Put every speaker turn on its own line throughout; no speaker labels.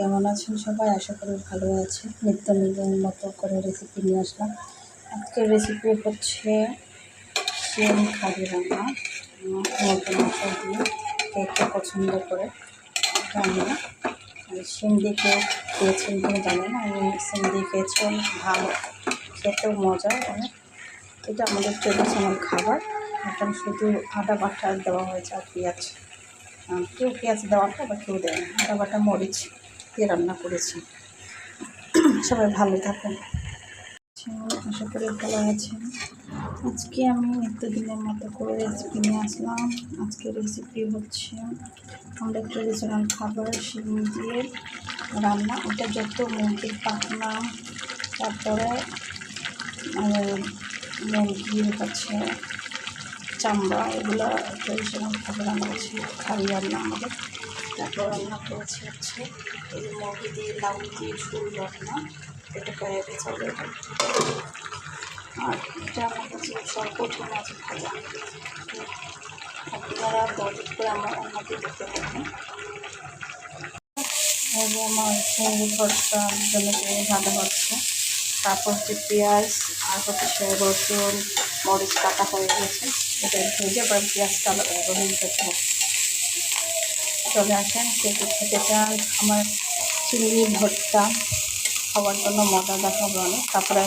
কেমন আছেন সবাই? আশা করি ভালো আছে নিত্য নতুন মতো করে রেসিপি নিয়ে আসলাম। আজকের রেসিপি হচ্ছে শিম খালি রান্না। মুরগি মাংস দিয়ে কে পছন্দ করে। রান্না আর শিম দিয়ে কেউ খেয়েছেন কিনা জানি না। আমি শিম দিয়ে খেয়েছি অনেক ভালো। খেতেও মজা অনেক এটা আমাদের ট্রেডিশনাল খাবার। এখন শুধু আদা বাটা দেওয়া হয়েছে আর পেঁয়াজ। কেউ পেঁয়াজ দেওয়া হয় বা কেউ দেয় না। আদা বাটা মরিচ। দিয়ে রান্না করেছি। সবাই ভালো থাকেন। আশা করি ভালো আছেন। আজকে আমি নিত্যদিনের মতো করে রেসিপি নিয়ে আসলাম। আজকে রেসিপি হচ্ছে আমাদের ট্রেডিশনাল খাবার শিম দিয়ে রান্না। ওটা যত মুরগির পাখনা তারপরে আহ, মুরগির হচ্ছে চামড়া এগুলো ট্রেডিশনাল খাবার রান্না করছি খালি রান্না আমাদের। তারপর রান্না করেছি হচ্ছে এই মুরগি দিয়ে লাউ দিয়ে ঝুল রান্না। এটা গেছে অলরেডি আর এটা আমার কাছে সরকটি মাছ ভাজা। আপনারা বডি করে আমার অন্যকে এই যে আমার চিংড়ি ভর্তার জন্য হচ্ছে। তারপর হচ্ছে পেঁয়াজ আর হচ্ছে রসুন, মরিচ কাটা হয়ে গেছে। এটা ভেজে পেঁয়াজটা হবে চলে আসেন। কে খেতে চান আমার চিংড়ি ভর্তা খাওয়ার জন্য মজা দেখাবো অনেক। তারপরে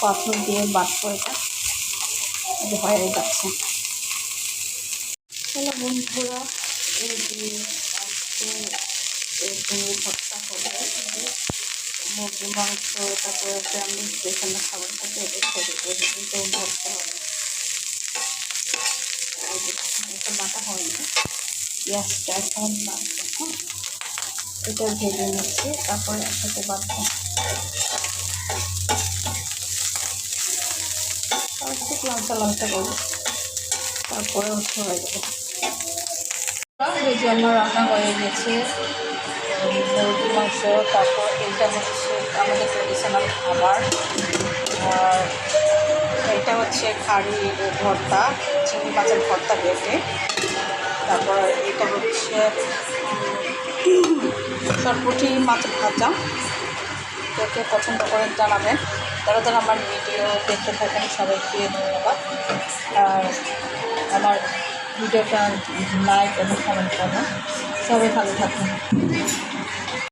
পাথর দিয়ে বাটবো এটা। হয়ে যাচ্ছে। চলো বন্ধুরা, এই যে আজকে এই চিংড়ি ভর্তা হবে। মুরগি মাংস, তারপরে আমি যেখানে খাবার থাকে এটা খেতে ভর্তা হবে। এটা বাটা হয়নি। পেঁয়াজটা এখন এটা ভেজে নিচ্ছি, তারপরে একসাথে আর একটু লঙ্কা লঙ্কা করব। তারপরে হচ্ছে হয়ে যাবে। এই যে আমার রান্না হয়ে গেছে। মুরগি মাংস, তারপর এটা হচ্ছে আমাদের ট্রেডিশনাল খাবার। আর এটা হচ্ছে খাড়ি ভর্তা, চিংড়ি মাছের ভর্তা বেটে। তারপর এটা হচ্ছে সরপুটি মাছ ভাজা। কে কে পছন্দ করেন জানাবেন। তারা তারা আমার ভিডিও দেখতে থাকেন সবাইকে, ধন্যবাদ। আর আমার ভিডিওটা লাইক এবং কমেন্ট করবেন। সবাই ভালো থাকুন